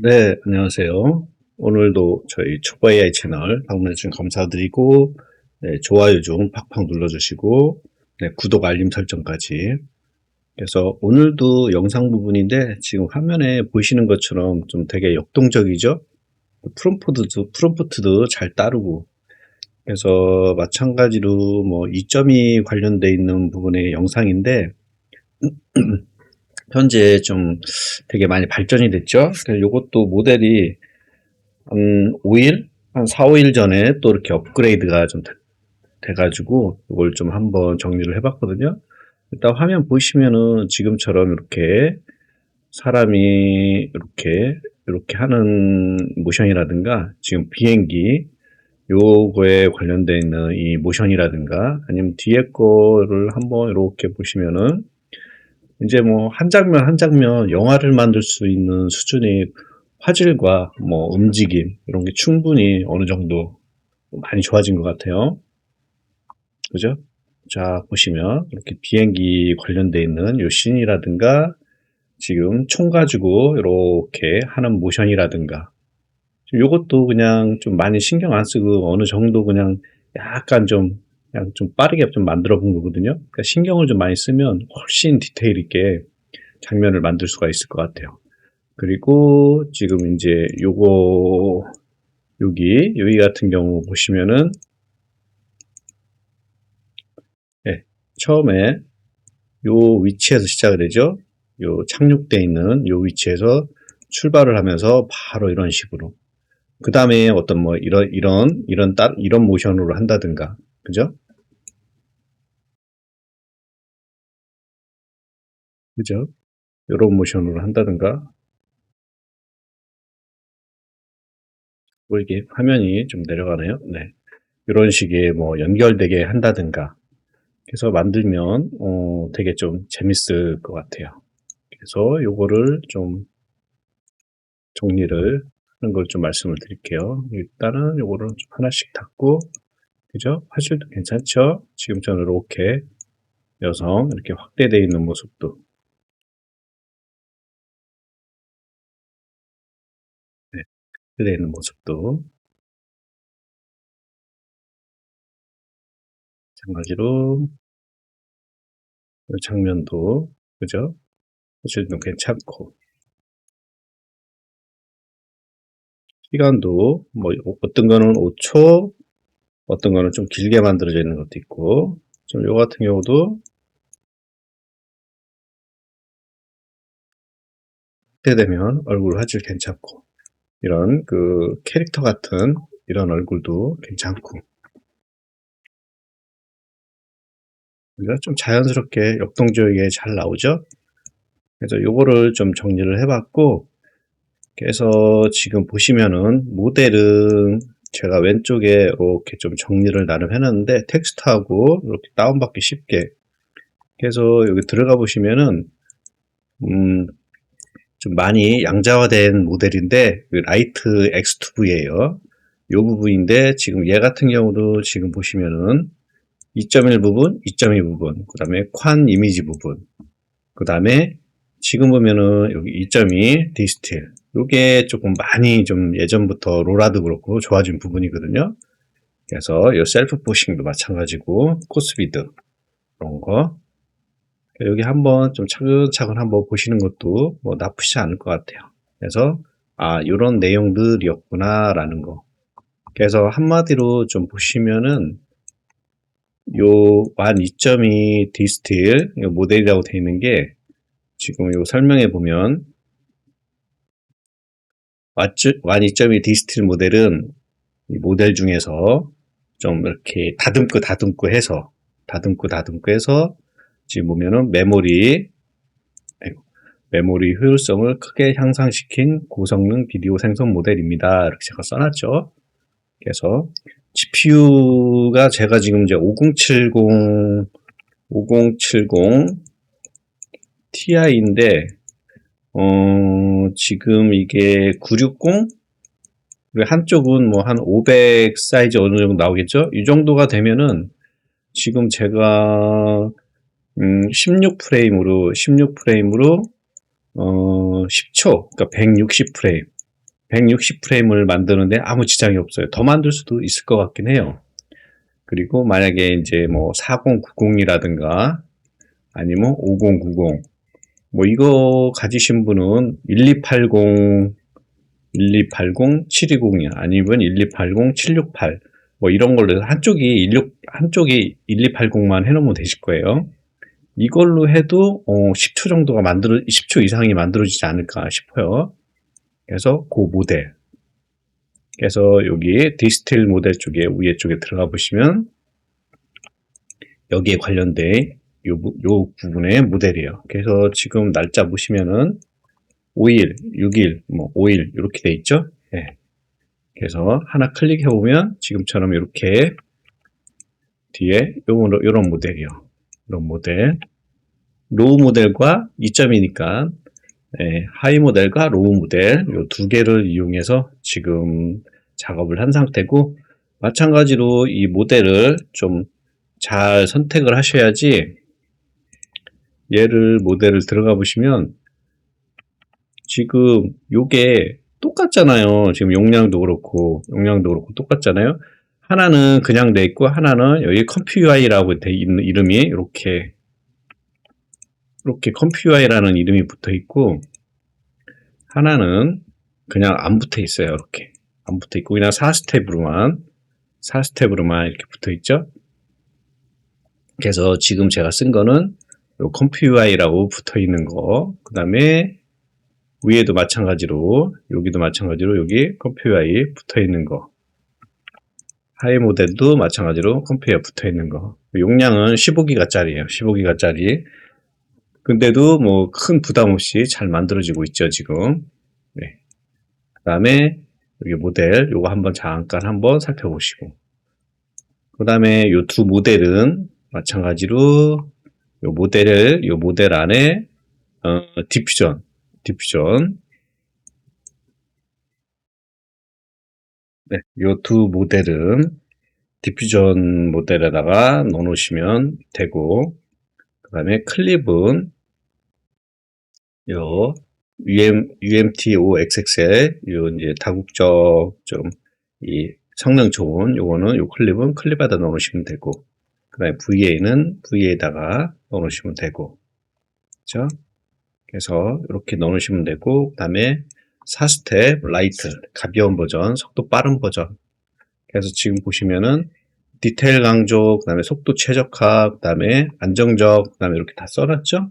네, 안녕하세요. 오늘도 저희 초보 AI 채널 방문해 주신 감사드리고, 네, 좋아요 좀 팍팍 눌러주시고, 네, 구독 알림 설정까지. 그래서 오늘도 영상 부분인데 지금 화면에 보시는 것처럼 좀 되게 역동적이죠? 프롬프트도, 프롬프트도 잘 따르고, 그래서 마찬가지로 뭐2.2 관련돼 있는 부분의 영상인데, 현재 좀 되게 많이 발전이 됐죠. 이것도 모델이 한 5일, 한 4, 5일 전에 또 이렇게 업그레이드가 좀 돼, 가지고 이걸 좀 한번 정리를 해봤거든요. 일단 화면 보시면은 지금처럼 이렇게 사람이 이렇게 이렇게 하는 모션이라든가 지금 비행기 요거에 관련되어 있는 이 모션이라든가 아니면 뒤에 거를 한번 이렇게 보시면은 이제 뭐 한 장면 한 장면 영화를 만들 수 있는 수준의 화질과 뭐 움직임 이런 게 충분히 어느 정도 많이 좋아진 것 같아요. 그죠? 자 보시면 이렇게 비행기 관련돼 있는 요 씬이라든가 지금 총 가지고 이렇게 하는 모션이라든가 요것도 그냥 좀 많이 신경 안 쓰고 어느 정도 그냥 약간 좀 그냥 좀 빠르게 좀 만들어 본 거거든요. 그러니까 신경을 좀 많이 쓰면 훨씬 디테일 있게 장면을 만들 수가 있을 것 같아요. 그리고 지금 이제 요거 여기 여기 같은 경우 보시면은 네, 처음에 요 위치에서 시작이 되죠. 요 착륙돼 있는 요 위치에서 출발을 하면서 바로 이런 식으로 그 다음에 어떤 뭐 이런 이런 이런 따, 이런 모션으로 한다든가 그죠? 그죠? 이런 모션으로 한다든가 뭐 이게 화면이 좀 내려가네요. 네. 이런 식의 뭐 연결되게 한다든가 그래서 만들면 어, 되게 좀 재밌을 것 같아요. 그래서 요거를 좀 정리를 하는 걸 좀 말씀을 드릴게요. 일단은 요거를 좀 하나씩 닫고 그죠? 화질도 괜찮죠? 지금 저는 이렇게 여성 이렇게 확대되어 있는 모습도 네, 확대되어 있는 모습도 마찬가지로 이 장면도 그죠? 화질도 괜찮고 시간도 뭐 어떤 거는 5초 어떤 거는 좀 길게 만들어져 있는 것도 있고 좀 요 같은 경우도 때 되면 얼굴 화질 괜찮고 이런 그 캐릭터 같은 이런 얼굴도 괜찮고. 좀 자연스럽게 역동적이게 잘 나오죠? 그래서 요거를 좀 정리를 해봤고 그래서 지금 보시면은 모델은 제가 왼쪽에 이렇게 좀 정리를 나름 해놨는데 텍스트하고 이렇게 다운받기 쉽게 그래서 여기 들어가 보시면은 음, 좀 많이 양자화된 모델인데 그 라이트 X2V예요. 이 부분인데 지금 얘 같은 경우도 지금 보시면은 2.1 부분, 2.2 부분, 그 다음에 관 이미지 부분, 그 다음에 지금 보면은 여기 2.2 디스틸 이게 조금 많이 좀 예전부터 로라도 그렇고 좋아진 부분이거든요. 그래서 이 셀프 포싱도 마찬가지고 코스비드 그런 거 여기 한번 좀 차근차근 한번 보시는 것도 뭐 나쁘지 않을 것 같아요. 그래서 아 이런 내용들이었구나 라는 거 그래서 한마디로 좀 보시면은 요완 2.2 디스틸 모델이라고 되어 있는 게 지금 요 설명에 보면 완2.2 디스틸 모델은 모델 중에서 좀 이렇게 다듬고 다듬고 해서 다듬고 다듬고 해서 지금 보면은 메모리 메모리 효율성을 크게 향상시킨 고성능 비디오 생성 모델입니다. 이렇게 제가 써놨죠. 그래서 GPU가 제가 지금 이제 5070 5070 Ti인데 어 지금 이게 960 한쪽은 뭐 한 500 사이즈 어느 정도 나오겠죠? 이 정도가 되면은 지금 제가 음, 16프레임으로 16프레임으로 어, 10초, 그러니까 160프레임. 160프레임을 만드는데 아무 지장이 없어요. 더 만들 수도 있을 것 같긴 해요. 그리고 만약에 이제 뭐 4090이라든가 아니면 5090, 뭐 이거 가지신 분은 1280, 1280, 720이 아니면 1280, 768, 뭐 이런 걸로 해서 한쪽이 16, 한쪽이 1280만 해놓으면 되실 거예요. 이걸로 해도 어, 10초 정도가 만들어 10초 이상이 만들어지지 않을까 싶어요. 그래서 그 모델. 그래서 여기 디스틸 모델 쪽에 위에 쪽에 들어가 보시면 여기에 관련된 요, 부- 요 부분의 모델이에요. 그래서 지금 날짜 보시면은 5일, 6일, 뭐 5일 이렇게 돼 있죠. 예. 그래서 하나 클릭해 보면 지금처럼 이렇게 뒤에 요런, 요런 모델이요. 이런 모델. 로우 모델과 2점이니까 예, 하이 모델과 로우 모델 요 두 개를 이용해서 지금 작업을 한 상태고 마찬가지로 이 모델을 좀 잘 선택을 하셔야지 얘를 모델을 들어가 보시면 지금 요게 똑같잖아요. 지금 용량도 그렇고 용량도 그렇고 똑같잖아요. 하나는 그냥 돼 있고 하나는 여기 컴퓨아이라고 돼 있는 이름이 이렇게 이렇게 컴퓨아이라는 이름이 붙어 있고 하나는 그냥 안 붙어 있어요. 이렇게 안 붙어 있고 그냥 4스텝으로만 4스텝으로만 이렇게 붙어 있죠. 그래서 지금 제가 쓴 거는 요 컴퓨아이라고 붙어 있는 거. 그 다음에 위에도 마찬가지로 여기도 마찬가지로 여기 컴퓨아이 붙어 있는 거. 하이 모델도 마찬가지로 컴퓨터에 붙어 있는 거. 용량은 15기가짜리예요. 15기가짜리. 근데도 뭐 큰 부담 없이 잘 만들어지고 있죠, 지금. 네. 그 다음에 여기 모델, 요거 한번 잠깐 한번 살펴보시고. 그 다음에 요 두 모델은 마찬가지로 요 모델을, 요 모델 안에, 어, 디퓨전, 디퓨전. 네, 요 두 모델은 디퓨전 모델에다가 넣어 놓으시면 되고, 그 다음에 클립은 요 UM, UMT5XXL 요 이제 다국적 좀 이 성능 좋은 요거는 요 클립은 클립에다 넣어 놓으시면 되고 그 다음에 VA는 VA에다가 넣어 놓으시면 되고 그죠 그래서 이렇게 넣어 놓으시면 되고 그 다음에 4스텝 라이트 가벼운 버전 속도 빠른 버전. 그래서 지금 보시면은 디테일 강조 그 다음에 속도 최적화 그 다음에 안정적 그 다음에 이렇게 다 써놨죠?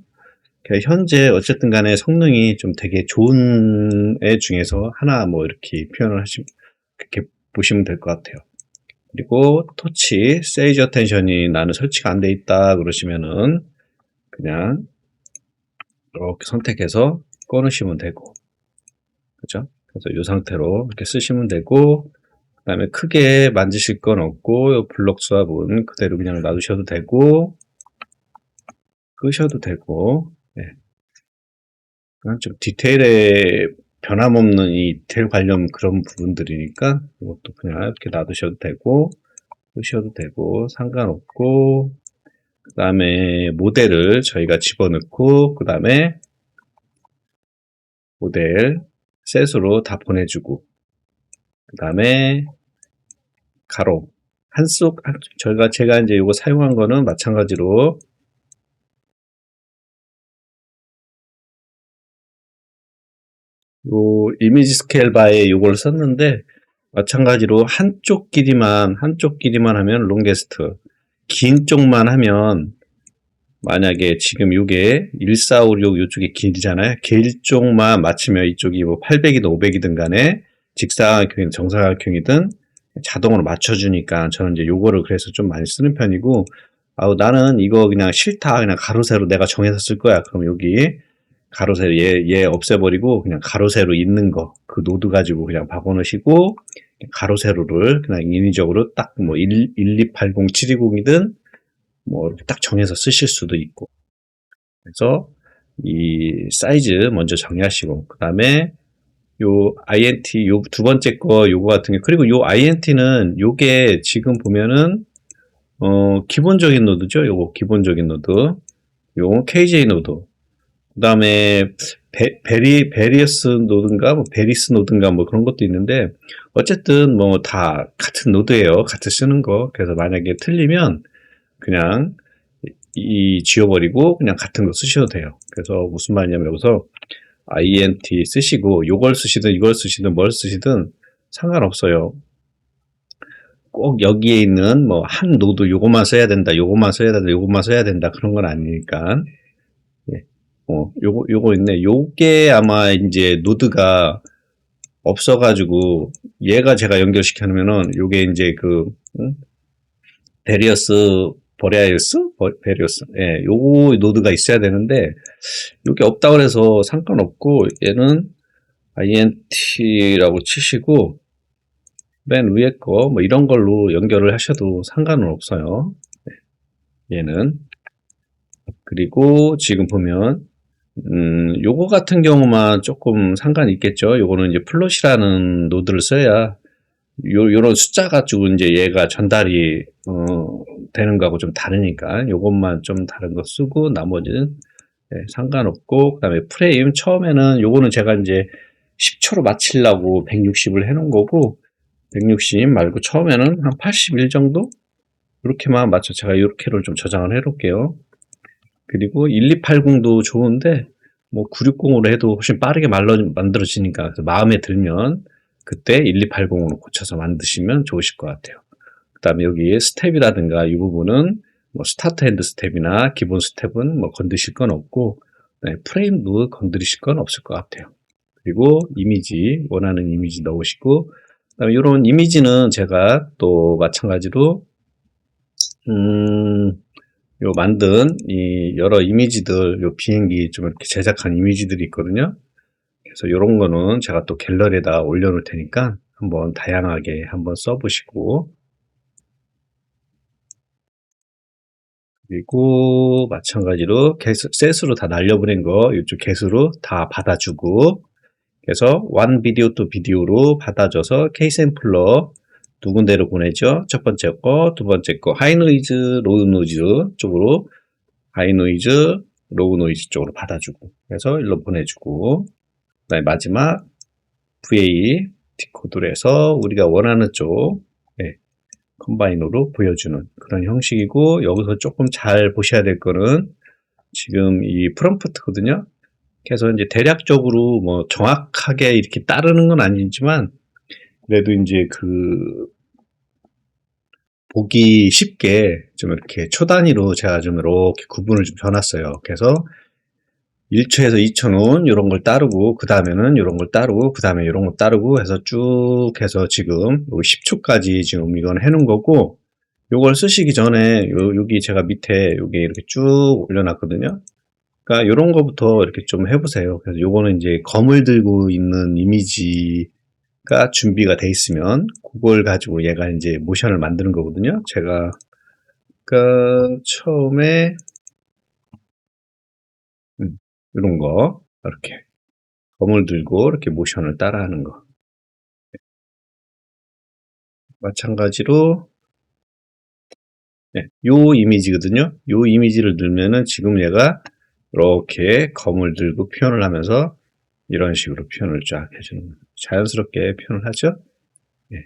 현재 어쨌든 간에 성능이 좀 되게 좋은 애 중에서 하나 뭐 이렇게 표현을 하시면 그렇게 보시면 될 것 같아요. 그리고 터치 세이지 어텐션이 나는 설치가 안 돼 있다 그러시면은 그냥 이렇게 선택해서 꺼놓으시면 되고 그죠? 그래서 이 상태로 이렇게 쓰시면 되고 그 다음에 크게 만지실 건 없고 요 블록 수압은 그대로 그냥 놔두셔도 되고 끄셔도 되고 네. 좀 디테일에 변함없는 이 디테일 관련 그런 부분들이니까 이것도 그냥 이렇게 놔두셔도 되고 끄셔도 되고 상관없고 그 다음에 모델을 저희가 집어넣고 그 다음에 모델 셋으로 다 보내주고 그 다음에 가로. 한쪽 한- 저희가 제가 이제 이거 사용한 거는 마찬가지로 요 이미지 스케일 바에 이걸 썼는데 마찬가지로 한쪽 길이만 한쪽 길이만 하면 롱게스트 긴 쪽만 하면 만약에 지금 이게 1456 이쪽이 길잖아요. 길 쪽만 맞추면 이쪽이 뭐 800이든 500이든 간에 직사각형이든 정사각형이든 자동으로 맞춰주니까 저는 이제 요거를 그래서 좀 많이 쓰는 편이고 아우 나는 이거 그냥 싫다. 그냥 가로 세로 내가 정해서 쓸 거야. 그럼 여기 가로 세로 얘, 얘 없애버리고 그냥 가로 세로 있는 거 그 노드 가지고 그냥 바꿔놓으시고 가로 세로를 그냥 인위적으로 딱 뭐 1, 1280, 720이든 뭐 이렇게 딱 정해서 쓰실 수도 있고. 그래서 이 사이즈 먼저 정리하시고 그 다음에 요 INT 요 두 번째 거 요거 같은 게 그리고 요 INT는 요게 지금 보면은 어 기본적인 노드죠? 요거 기본적인 노드. 요 KJ 노드 그 다음에 베, 베리 베리어스 노드인가 뭐 베리스 노드인가 뭐 그런 것도 있는데 어쨌든 뭐 다 같은 노드예요. 같이 쓰는 거. 그래서 만약에 틀리면 그냥 이 지워버리고 그냥 같은 거 쓰셔도 돼요. 그래서 무슨 말이냐면 여기서 int 쓰시고 요걸 쓰시든 이걸 쓰시든 뭘 쓰시든 상관없어요. 꼭 여기에 있는 뭐 한 노드 요것만 써야 된다, 요것만 써야 된다, 요것만 써야 된다 그런 건 아니니까. 예. 어, 요거 요거 있네. 요게 아마 이제 노드가 없어가지고 얘가 제가 연결시켜 놓으면은 요게 이제 그 응? 베리어스 버리아이스 베리어스 예, 요거 노드가 있어야 되는데 요게 없다 그래서 상관없고 얘는 int라고 치시고 맨 위에 거 뭐 이런 걸로 연결을 하셔도 상관은 없어요. 네, 얘는 그리고 지금 보면 음, 요거 같은 경우만 조금 상관이 있겠죠. 요거는 이제 플롯이라는 노드를 써야 요, 요런 숫자 가지고 이제 얘가 전달이, 어, 되는 거하고 좀 다르니까 요것만 좀 다른 거 쓰고 나머지는 예, 상관없고, 그 다음에 프레임 처음에는 요거는 제가 이제 10초로 맞추려고 160을 해놓은 거고, 160 말고 처음에는 한 81 정도? 이렇게만 맞춰 제가 이렇게를 좀 저장을 해 놓을게요. 그리고 1280도 좋은데 뭐 960으로 해도 훨씬 빠르게 말러, 만들어지니까 마음에 들면 그때 1280으로 고쳐서 만드시면 좋으실 것 같아요. 그 다음에 여기 스텝이라든가 이 부분은 뭐 스타트 핸드 스텝이나 기본 스텝은 뭐 건드실 건 없고 네, 프레임도 건드리실 건 없을 것 같아요. 그리고 이미지 원하는 이미지 넣으시고 그다음에 이런 이미지는 제가 또 마찬가지로 음, 요 만든 이 여러 이미지들, 요 비행기 좀 이렇게 제작한 이미지들이 있거든요. 그래서 이런 거는 제가 또 갤러리에다 올려놓을 테니까 한번 다양하게 한번 써보시고 그리고 마찬가지로 개수, 셋으로 다 날려보낸 거 이쪽 개수로 다 받아주고 그래서 one 비디오 또 비디오로 받아줘서 K샘플러 두 군데로 보내죠. 첫 번째 거, 두 번째 거 하이 노이즈, 로우 노이즈 쪽으로 하이 노이즈, 로우 노이즈 쪽으로 받아주고 그래서 일로 보내주고 그다음에 마지막 VA 디코드로 해서 우리가 원하는 쪽 네, 컴바인으로 보여주는 그런 형식이고 여기서 조금 잘 보셔야 될 거는 지금 이 프롬프트거든요. 그래서 이제 대략적으로 뭐 정확하게 이렇게 따르는 건 아니지만 그래도 이제 그 보기 쉽게 좀 이렇게 초 단위로 제가 좀 이렇게 구분을 좀 해놨어요. 그래서 1초에서 2초는 이런 걸 따르고 그 다음에는 이런 걸 따르고 그 다음에 이런 걸 따르고 해서 쭉 해서 지금 10초까지 지금 이건 해놓은 거고 요걸 쓰시기 전에 요, 여기 제가 밑에 여기 이렇게 쭉 올려놨거든요. 그러니까 이런 거부터 이렇게 좀 해보세요. 그래서 요거는 이제 검을 들고 있는 이미지 가 준비가 돼 있으면 그걸 가지고 얘가 이제 모션을 만드는 거거든요. 제가 그러니까 처음에 음, 이런 거 이렇게 검을 들고 이렇게 모션을 따라하는 거. 마찬가지로 네, 요 이미지거든요. 요 이미지를 넣으면은 지금 얘가 이렇게 검을 들고 표현을 하면서 이런 식으로 표현을 쫙 해주는 거예요. 자연스럽게 표현을 하죠. 예.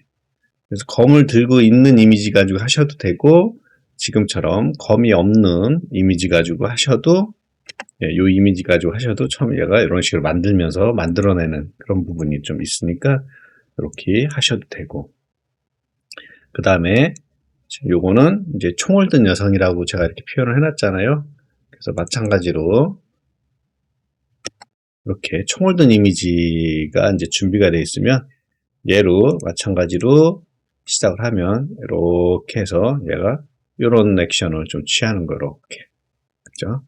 그래서 검을 들고 있는 이미지 가지고 하셔도 되고 지금처럼 검이 없는 이미지 가지고 하셔도 예, 이 이미지 가지고 하셔도 처음 얘가 이런 식으로 만들면서 만들어내는 그런 부분이 좀 있으니까 이렇게 하셔도 되고 그 다음에 요거는 이제 총을 든 여성이라고 제가 이렇게 표현을 해놨잖아요. 그래서 마찬가지로 이렇게 총을 든 이미지가 이제 준비가 되어 있으면 얘로 마찬가지로 시작을 하면 이렇게 해서 얘가 이런 액션을 좀 취하는 거 이렇게 그죠?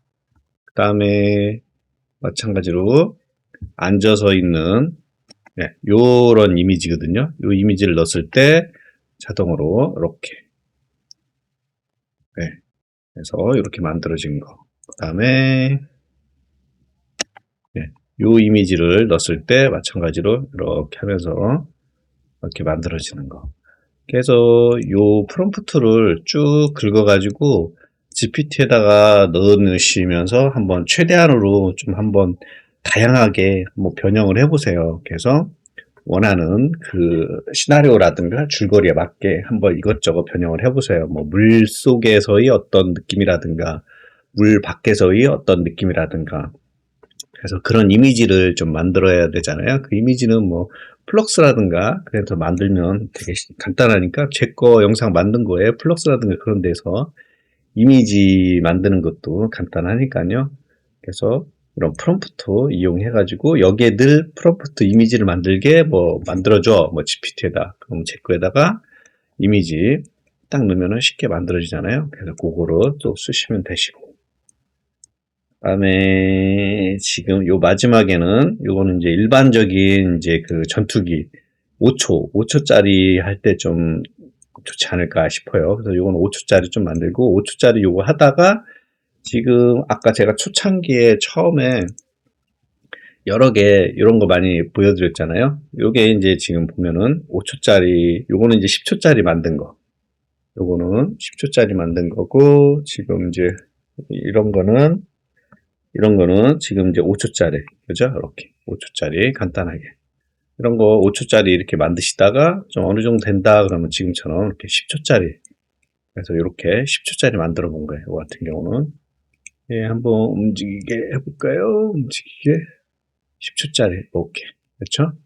그 다음에 마찬가지로 앉아서 있는 네, 요런 이미지거든요. 요 이미지를 넣었을 때 자동으로 이렇게 네, 그래서 이렇게 만들어진 거. 그 다음에 네, 요 이미지를 넣었을 때 마찬가지로 이렇게 하면서 이렇게 만들어지는 거. 그래서 요 프롬프트를 쭉 긁어가지고 GPT에다가 넣으시면서 한번 최대한으로 좀 한번 다양하게 뭐 변형을 해보세요. 그래서 원하는 그 시나리오라든가 줄거리에 맞게 한번 이것저것 변형을 해보세요. 뭐 물 속에서의 어떤 느낌이라든가 물 밖에서의 어떤 느낌이라든가 그래서 그런 이미지를 좀 만들어야 되잖아요. 그 이미지는 뭐 플럭스라든가 그래서 만들면 되게 시- 간단하니까 제 거 영상 만든 거에 플럭스라든가 그런 데서 이미지 만드는 것도 간단하니까요. 그래서 이런 프롬프트 이용해가지고 여기에 늘 프롬프트 이미지를 만들게 뭐 만들어줘 뭐 GPT에다 그럼 제 거에다가 이미지 딱 넣으면 쉽게 만들어지잖아요. 그래서 그거를 또 쓰시면 되시고 그 다음에 지금 요 마지막에는 요거는 이제 일반적인 이제 그 전투기 5초 5초짜리 할 때 좀 좋지 않을까 싶어요. 그래서 요거는 5초짜리 좀 만들고 5초짜리 요거 하다가 지금 아까 제가 초창기에 처음에 여러 개 이런 거 많이 보여드렸잖아요. 요게 이제 지금 보면은 5초짜리 요거는 이제 10초짜리 만든 거. 요거는 10초짜리 만든 거고 지금 이제 이런 거는 이런 거는 지금 이제 5초짜리 그죠? 이렇게 5초짜리 간단하게 이런 거 5초짜리 이렇게 만드시다가 좀 어느 정도 된다 그러면 지금처럼 이렇게 10초짜리 그래서 이렇게 10초짜리 만들어 본 거예요. 이 같은 경우는 예, 한번 움직이게 해볼까요? 움직이게 10초짜리 이렇게 그렇죠?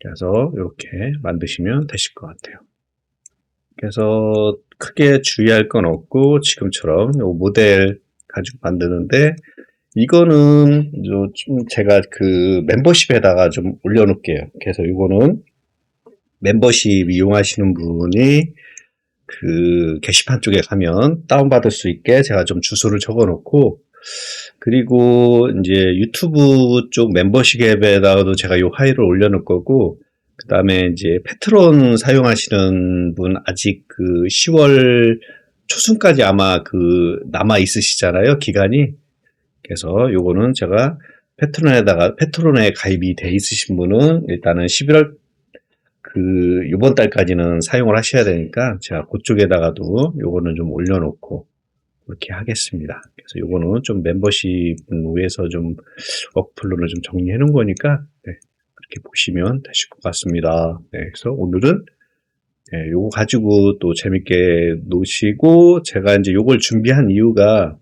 그래서 이렇게 만드시면 되실 것 같아요. 그래서 크게 주의할 건 없고 지금처럼 이 모델 가지고 만드는데 이거는 저좀 제가 그 멤버십에다가 좀 올려놓을게요. 그래서 이거는 멤버십 이용하시는 분이 그 게시판 쪽에 가면 다운받을 수 있게 제가 좀 주소를 적어 놓고 그리고 이제 유튜브 쪽 멤버십 앱에다가도 제가 요 파일을 올려 놓을 거고 그 다음에 이제 패트론 사용하시는 분 아직 그 10월 초순까지 아마 그 남아 있으시잖아요 기간이 그래서 요거는 제가 패트론에다가 패트론에 가입이 돼 있으신 분은 일단은 11월 그 이번 달까지는 사용을 하셔야 되니까 제가 그쪽에다가도 요거는 좀 올려놓고 그렇게 하겠습니다. 그래서 요거는 좀 멤버십 위해서 좀 워크플로를 좀 정리해 놓은 거니까 네, 그렇게 보시면 되실 것 같습니다. 네, 그래서 오늘은 네, 요거 가지고 또 재밌게 노시고 제가 이제 요걸 준비한 이유가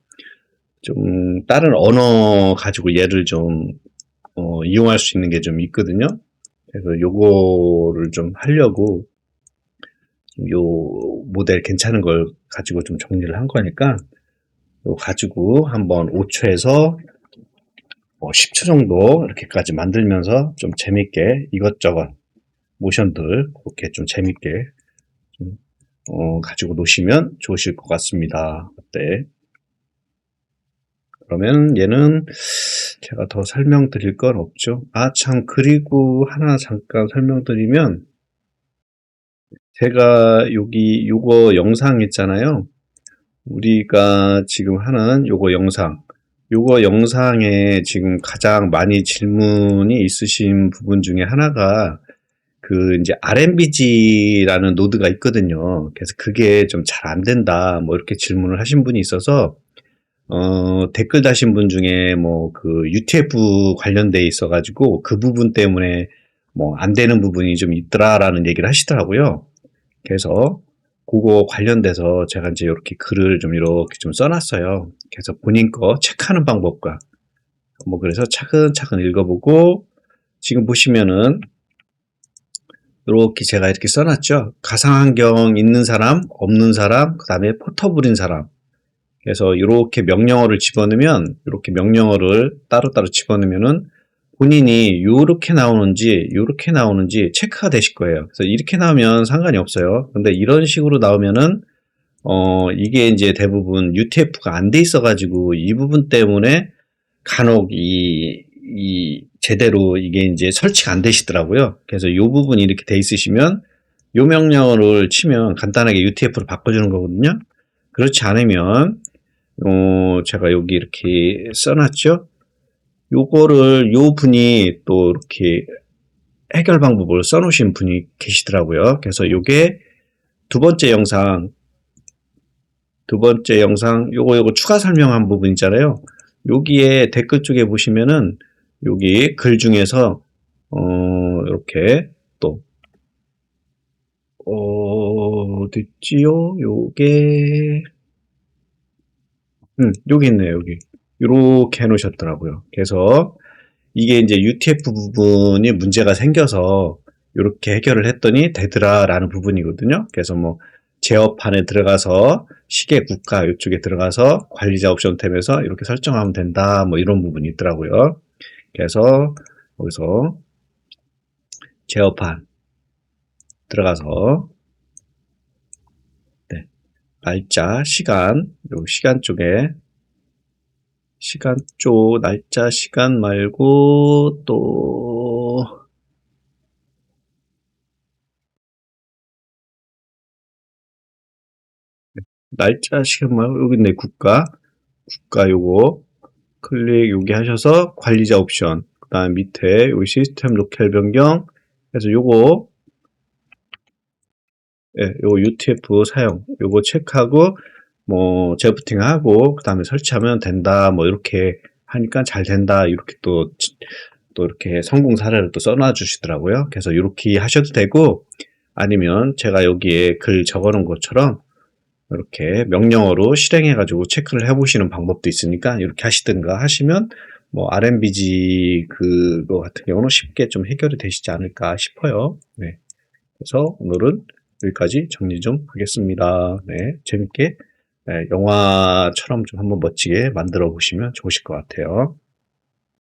좀 다른 언어 가지고 얘를 좀 어, 이용할 수 있는 게 좀 있거든요. 그래서 요거를 좀 하려고 요 모델 괜찮은 걸 가지고 좀 정리를 한 거니까 요 가지고 한번 5초에서 10초 정도 이렇게까지 만들면서 좀 재밌게 이것저것 모션들 그렇게 좀 재밌게 좀, 어, 가지고 노시면 좋으실 것 같습니다. 어때? 그러면 얘는 제가 더 설명드릴 건 없죠. 아, 참, 그리고 하나 잠깐 설명드리면, 제가 여기 요거 영상 있잖아요. 우리가 지금 하는 요거 영상. 요거 영상에 지금 가장 많이 질문이 있으신 부분 중에 하나가 그 이제 RMBG라는 노드가 있거든요. 그래서 그게 좀 잘 안 된다. 뭐 이렇게 질문을 하신 분이 있어서 어, 댓글 다신 분 중에 뭐 그 UTF 관련돼 있어가지고 그 부분 때문에 뭐 안 되는 부분이 좀 있더라라는 얘기를 하시더라고요. 그래서 그거 관련돼서 제가 이제 이렇게 글을 좀 이렇게 좀 써놨어요. 그래서 본인 거 체크하는 방법과 뭐 그래서 차근차근 읽어보고 지금 보시면은 이렇게 제가 이렇게 써놨죠. 가상환경 있는 사람, 없는 사람, 그 다음에 포터블인 사람. 그래서 이렇게 명령어를 집어넣으면 이렇게 명령어를 따로따로 집어넣으면은 본인이 이렇게 나오는지 이렇게 나오는지 체크가 되실 거예요. 그래서 이렇게 나오면 상관이 없어요. 근데 이런 식으로 나오면은 어 이게 이제 대부분 UTF가 안 돼 있어 가지고 이 부분 때문에 간혹 이, 이 제대로 이게 이제 설치가 안 되시더라고요. 그래서 이 부분이 이렇게 돼 있으시면 요 명령어를 치면 간단하게 UTF로 바꿔주는 거거든요. 그렇지 않으면 어, 제가 여기 이렇게 써놨죠? 요거를, 요 분이 또 이렇게 해결 방법을 써놓으신 분이 계시더라고요. 그래서 요게 두 번째 영상, 두 번째 영상, 요거, 요거 추가 설명한 부분 있잖아요. 여기에 댓글 쪽에 보시면은 여기 글 중에서 어, 이렇게 또 어, 어딨지요? 요게 음, 여기 있네요, 여기. 이렇게 해놓으셨더라고요. 그래서 이게 이제 UTF 부분이 문제가 생겨서 이렇게 해결을 했더니 되더라라는 부분이거든요. 그래서 뭐 제어판에 들어가서 시계 국가 이쪽에 들어가서 관리자 옵션 탭에서 이렇게 설정하면 된다. 뭐 이런 부분이 있더라고요. 그래서 여기서 제어판 들어가서 네, 날짜, 시간, 요 시간 쪽에. 시간 쪽 날짜, 시간 말고 또 날짜, 시간 말고 여기 있네 국가. 국가 요거. 클릭 여기 하셔서 관리자 옵션. 그 다음 밑에 여기 시스템 로컬 변경. 그래서 요거 예, 요거 UTF 사용 요거 체크하고 뭐 재부팅하고 그 다음에 설치하면 된다 뭐 이렇게 하니까 잘 된다 이렇게 또 또 이렇게 성공 사례를 또 써놔 주시더라고요. 그래서 이렇게 하셔도 되고 아니면 제가 여기에 글 적어 놓은 것처럼 이렇게 명령어로 실행해 가지고 체크를 해 보시는 방법도 있으니까 이렇게 하시든가 하시면 뭐 RMBG 그거 같은 경우는 쉽게 좀 해결이 되시지 않을까 싶어요. 네. 그래서 오늘은 여기까지 정리 좀 하겠습니다. 네. 재밌게 네, 영화처럼 좀 한번 멋지게 만들어 보시면 좋으실 것 같아요.